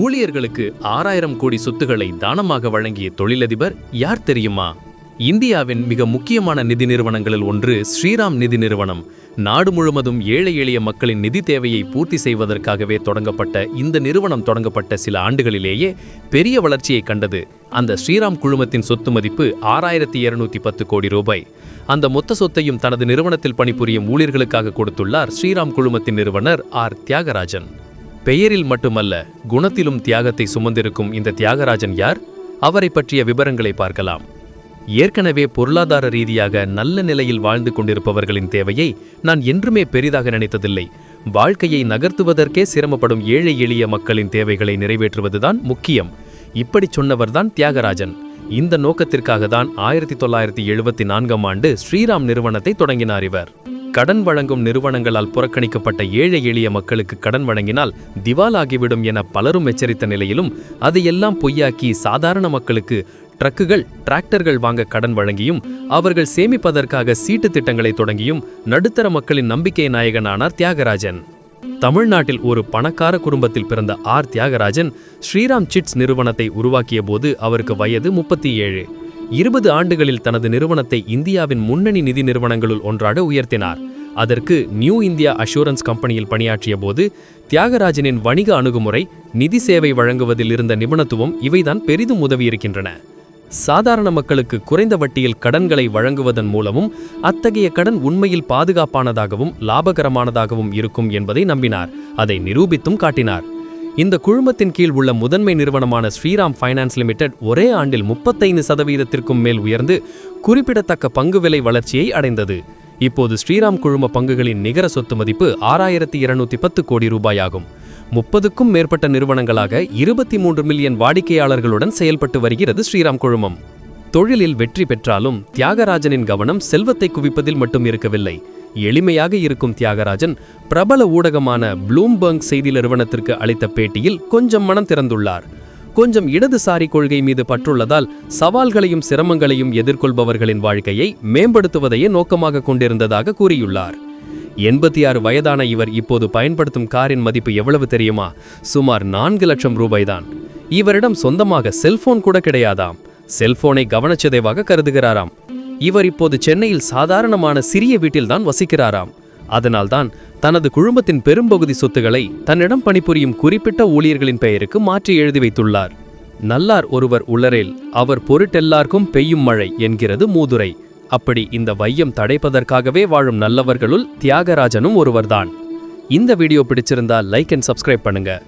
ஊழியர்களுக்கு ஆறாயிரம் கோடி சொத்துக்களை தானமாக வழங்கிய தொழிலதிபர் யார் தெரியுமா? இந்தியாவின் மிக முக்கியமான நிதி நிறுவனங்களில் ஒன்று ஸ்ரீராம் நிதி நிறுவனம். நாடு முழுவதும் ஏழை எளிய மக்களின் நிதி தேவையை பூர்த்தி செய்வதற்காகவே தொடங்கப்பட்ட இந்த நிறுவனம் தொடங்கப்பட்ட சில ஆண்டுகளிலேயே பெரிய வளர்ச்சியை கண்டது. அந்த ஸ்ரீராம் குழுமத்தின் சொத்து மதிப்பு ஆறாயிரத்தி இருநூத்தி பத்து கோடி ரூபாய். அந்த மொத்த சொத்தையும் தனது நிறுவனத்தில் பணிபுரியும் ஊழியர்களுக்காக கொடுத்துள்ளார் ஸ்ரீராம் குழுமத்தின் நிறுவனர் ஆர் தியாகராஜன். பெயரில் மட்டுமல்ல குணத்திலும் தியாகத்தை சுமந்திருக்கும் இந்த தியாகராஜன் யார்? அவரை பற்றிய விவரங்களை பார்க்கலாம். ஏற்கனவே பொருளாதார ரீதியாக நல்ல நிலையில் வாழ்ந்து கொண்டிருப்பவர்களின் தேவையை நான் என்றுமே பெரிதாக நினைத்ததில்லை. வாழ்க்கையை நகர்த்துவதற்கே சிரமப்படும் ஏழை எளிய மக்களின் தேவைகளை நிறைவேற்றுவதுதான் முக்கியம். இப்படி சொன்னவர்தான் தியாகராஜன். இந்த நோக்கத்திற்காக தான் ஆயிரத்தி தொள்ளாயிரத்தி எழுபத்தி நான்காம் ஆண்டு ஸ்ரீராம் நிறுவனத்தை தொடங்கினார் இவர். கடன் வழங்கும் நிறுவனங்களால் புறக்கணிக்கப்பட்ட ஏழை எளிய மக்களுக்கு கடன் வழங்கினால் திவாலாகிவிடும் என பலரும் எச்சரித்த நிலையிலும் அதையெல்லாம் பொய்யாக்கி சாதாரண மக்களுக்கு ட்ரக்குகள் டிராக்டர்கள் வாங்க கடன் வழங்கியும் அவர்கள் சேமிப்பதற்காக சீட்டு திட்டங்களை தொடங்கியும் நடுத்தர மக்களின் நம்பிக்கை நாயகனானார் தியாகராஜன். தமிழ்நாட்டில் ஒரு பணக்கார குடும்பத்தில் பிறந்த ஆர் தியாகராஜன் ஸ்ரீராம் சிட்ஸ் நிறுவனத்தை உருவாக்கிய போது அவருக்கு வயது முப்பத்தி ஏழு. இருபது ஆண்டுகளில் தனது நிறுவனத்தை இந்தியாவின் முன்னணி நிதி நிறுவனங்களுள் ஒன்றாக உயர்த்தினார். அதற்கு நியூ இந்தியா அஷூரன்ஸ் கம்பெனியில் பணியாற்றிய போது தியாகராஜனின் வணிக அணுகுமுறை நிதி சேவை வழங்குவதில் இருந்த நிபுணத்துவம் இவைதான் பெரிதும் உதவியிருக்கின்றன. சாதாரண மக்களுக்கு குறைந்த வட்டியில் கடன்களை வழங்குவதன் மூலமும் அத்தகைய கடன் உண்மையில் பாதுகாப்பானதாகவும் லாபகரமானதாகவும் இருக்கும் என்பதை நம்பினார். அதை நிரூபித்தும் காட்டினார். இந்த குழுமத்தின் கீழ் உள்ள முதன்மை நிறுவனமான ஸ்ரீராம் ஃபைனான்ஸ் லிமிடெட் ஒரே ஆண்டில் முப்பத்தைந்து சதவீதத்திற்கும் மேல் உயர்ந்து குறிப்பிடத்தக்க பங்கு விலை வளர்ச்சியை அடைந்தது. இப்போது ஸ்ரீராம் குழும பங்குகளின் நிகர சொத்து மதிப்பு ஆறாயிரத்தி இருநூத்தி பத்து கோடி ரூபாயாகும். முப்பதுக்கும் மேற்பட்ட நிறுவனங்களாக இருபத்தி மூன்று மில்லியன் வாடிக்கையாளர்களுடன் செயல்பட்டு வருகிறது ஸ்ரீராம் குழுமம். தொழிலில் வெற்றி பெற்றாலும் தியாகராஜனின் கவனம் செல்வத்தை குவிப்பதில் மட்டும் இருக்கவில்லை. எளிமையாக இருக்கும் தியாகராஜன் பிரபல ஊடகமான ப்ளூம்பர்க் செய்தி நிறுவனத்திற்கு அளித்த பேட்டியில் கொஞ்சம் மனம் திறந்துள்ளார். கொஞ்சம் இடதுசாரி கொள்கை மீது பற்றுள்ளதால் சவால்களையும் சிரமங்களையும் எதிர்கொள்பவர்களின் வாழ்க்கையை மேம்படுத்துவதையே நோக்கமாக கொண்டிருந்ததாக கூறியுள்ளார். எண்பத்தி ஆறு வயதான இவர் இப்போது பயன்படுத்தும் காரின் மதிப்பு எவ்வளவு தெரியுமா? சுமார் நான்கு லட்சம் ரூபாய்தான். இவரிடம் சொந்தமாக செல்போன் கூட கிடையாதாம். செல்போனை கவனச்சிதைவாக கருதுகிறாராம். இவர் இப்போது சென்னையில் சாதாரணமான சிறிய வீட்டில்தான் வசிக்கிறாராம். அதனால்தான் தனது குழுமத்தின் பெரும்பகுதி சொத்துக்களை தன்னிடம் பணிபுரியும் குறிப்பிட்ட ஊழியர்களின் பெயருக்கு மாற்றி எழுதி வைத்துள்ளார். நல்லார் ஒருவர் உளரேல் அவர் பொருட்டெல்லார்க்கும் பெய்யும் மழை என்கிறது மூதுரை. அப்படி இந்த வையம் தடைப்பதற்காகவே வாழும் நல்லவர்களுள் தியாகராஜனும் ஒருவர்தான். இந்த வீடியோ பிடிச்சிருந்தா லைக் அண்ட் சப்ஸ்கிரைப் பண்ணுங்க.